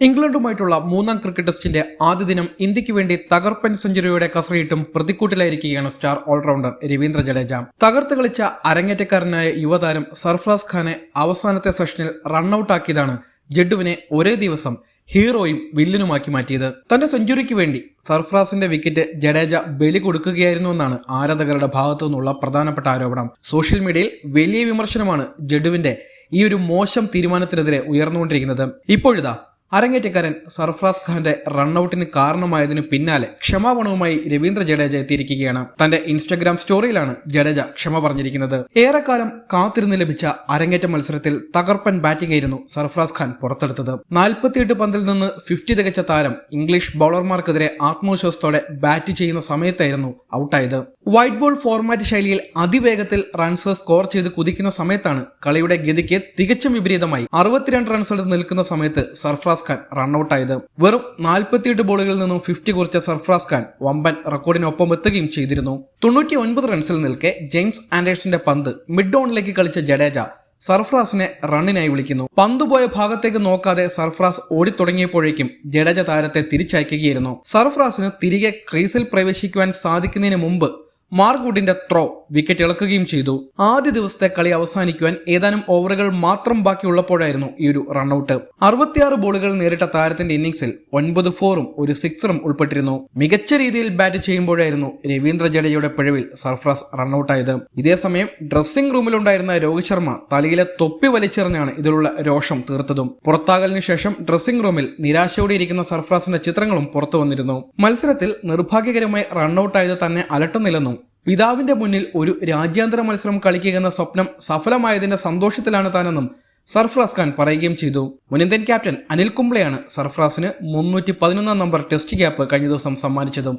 ഇംഗ്ലണ്ടുമായിട്ടുള്ള മൂന്നാം ക്രിക്കറ്റ് ടെസ്റ്റിന്റെ ആദ്യ ദിനം ഇന്ത്യയ്ക്ക് വേണ്ടി തകർപ്പൻ സെഞ്ചുറിയുടെ കസറിയിട്ടും പ്രതിക്കൂട്ടിലായിരിക്കുകയാണ് സ്റ്റാർ ഓൾറൗണ്ടർ രവീന്ദ്ര ജഡേജ. തകർത്ത് കളിച്ച അരങ്ങേറ്റക്കാരനായ യുവതാരം സർഫ്രാസ് ഖാനെ അവസാനത്തെ സെഷനിൽ റണ്ണൌട്ടാക്കിയതാണ് ജഡ്ഡുവിനെ ഒരേ ദിവസം ഹീറോയും വില്ലനുമാക്കി മാറ്റിയത്. തന്റെ സെഞ്ചുറിക്ക് വേണ്ടി സർഫ്രാസിന്റെ വിക്കറ്റ് ജഡേജ ബലി കൊടുക്കുകയായിരുന്നു എന്നാണ് ആരാധകരുടെ ഭാഗത്തു നിന്നുള്ള പ്രധാനപ്പെട്ട ആരോപണം. സോഷ്യൽ മീഡിയയിൽ വലിയ വിമർശനമാണ് ജഡുവിന്റെ ഈ ഒരു മോശം തീരുമാനത്തിനെതിരെ ഉയർന്നുകൊണ്ടിരിക്കുന്നത്. ഇപ്പോഴിതാ അരങ്ങേറ്റക്കാരൻ സർഫ്രാസ് ഖാന്റെ റണ്ണൌട്ടിന് കാരണമായതിനു പിന്നാലെ ക്ഷമാപണവുമായി രവീന്ദ്ര ജഡേജ എത്തിയിരിക്കുകയാണ്. തന്റെ ഇൻസ്റ്റഗ്രാം സ്റ്റോറിയിലാണ് ജഡേജ ക്ഷമ പറഞ്ഞിരിക്കുന്നത്. ഏറെക്കാലം കാത്തിരുന്ന് ലഭിച്ച അരങ്ങേറ്റ മത്സരത്തിൽ തകർപ്പൻ ബാറ്റിംഗ് ആയിരുന്നു സർഫ്രാസ് ഖാൻ പുറത്തെടുത്തത്. നാൽപ്പത്തിയെട്ട് പന്തിൽ നിന്ന് ഫിഫ്റ്റി തികച്ച താരം ഇംഗ്ലീഷ് ബൗളർമാർക്കെതിരെ ആത്മവിശ്വാസത്തോടെ ബാറ്റ് ചെയ്യുന്ന സമയത്തായിരുന്നു ഔട്ടായത്. വൈറ്റ് ബോൾ ഫോർമാറ്റ് ശൈലിയിൽ അതിവേഗത്തിൽ റൺസ് സ്കോർ ചെയ്ത് കുതിക്കുന്ന സമയത്താണ് കളിയുടെ ഗതിക്ക് തികച്ചും വിപരീതമായി. അറുപത്തിരണ്ട് റൺസ് എടുത്ത് നിൽക്കുന്ന സമയത്ത് സർഫറാസ് ഖാൻ റണ്ണൌട്ടായത്. വെറും നാൽപ്പത്തിയെട്ട് ബോളുകളിൽ നിന്നും ഫിഫ്റ്റി കുറിച്ച സർഫ്രാസ് ഖാൻ വമ്പൻ റെക്കോർഡിനൊപ്പം എത്തുകയും ചെയ്തിരുന്നു. തൊണ്ണൂറ്റി ഒൻപത് റൺസിൽ നിൽക്കെ ജെയിംസ് ആൻഡേഴ്സിന്റെ പന്ത് മിഡ് ഓണിലേക്ക് കളിച്ച ജഡേജ സർഫ്രാസിനെ റണ്ണിനായി വിളിക്കുന്നു. പന്ത് പോയ ഭാഗത്തേക്ക് നോക്കാതെ സർഫ്രാസ് ഓടിത്തുടങ്ങിയപ്പോഴേക്കും ജഡേജ താരത്തെ തിരിച്ചയക്കുകയായിരുന്നു. സർഫ്രാസിന് തിരികെ ക്രീസിൽ പ്രവേശിക്കുവാൻ സാധിക്കുന്നതിന് മുമ്പ് മാർഗുഡിന്റെ ത്രോ വിക്കറ്റ് ഇളക്കുകയും ചെയ്തു. ആദ്യ ദിവസത്തെ കളി അവസാനിക്കുവാൻ ഏതാനും ഓവറുകൾ മാത്രം ബാക്കിയുള്ളപ്പോഴായിരുന്നു ഈ ഒരു റണ്ണൌട്ട്. അറുപത്തിയാറ് ബോളുകൾ നേരിട്ട താരത്തിന്റെ ഇന്നിംഗ്സിൽ ഒൻപത് ഫോറും ഒരു സിക്സറും ഉൾപ്പെട്ടിരുന്നു. മികച്ച രീതിയിൽ ബാറ്റ് ചെയ്യുമ്പോഴായിരുന്നു രവീന്ദ്ര ജഡേജയുടെ പിഴവിൽ സർഫ്രാസ് റണ്ണൌട്ടായത്. ഇതേസമയം ഡ്രസ്സിംഗ് റൂമിലുണ്ടായിരുന്ന രോഹിത് ശർമ്മ തലയിലെ തൊപ്പി വലിച്ചെറിഞ്ഞാണ് ഇതിലുള്ള രോഷം തീർത്തതും. പുറത്താകലിന് ശേഷം ഡ്രസ്സിംഗ് റൂമിൽ നിരാശയോടെ ഇരിക്കുന്ന സർഫ്രാസിന്റെ ചിത്രങ്ങളും പുറത്തു വന്നിരുന്നു. മത്സരത്തിൽ നിർഭാഗ്യകരമായി റണ്ണൌട്ടായത് തന്നെ അലട്ടുന്നില്ലെന്നും പിതാവിന്റെ മുന്നിൽ ഒരു രാജ്യാന്തര മത്സരം കളിക്കുക എന്ന സ്വപ്നം സഫലമായതിന്റെ സന്തോഷത്തിലാണ് താനെന്നും സർഫ്രാസ് ഖാൻ പറയുകയും ചെയ്തു. മുൻ ഇന്ത്യൻ ക്യാപ്റ്റൻ അനിൽ കുംബ്ലെയാണ് സർഫ്രാസിന് മുന്നൂറ്റി പതിനൊന്നാം നമ്പർ ടെസ്റ്റ് ക്യാപ്പ് കഴിഞ്ഞ ദിവസം സമ്മാനിച്ചതും.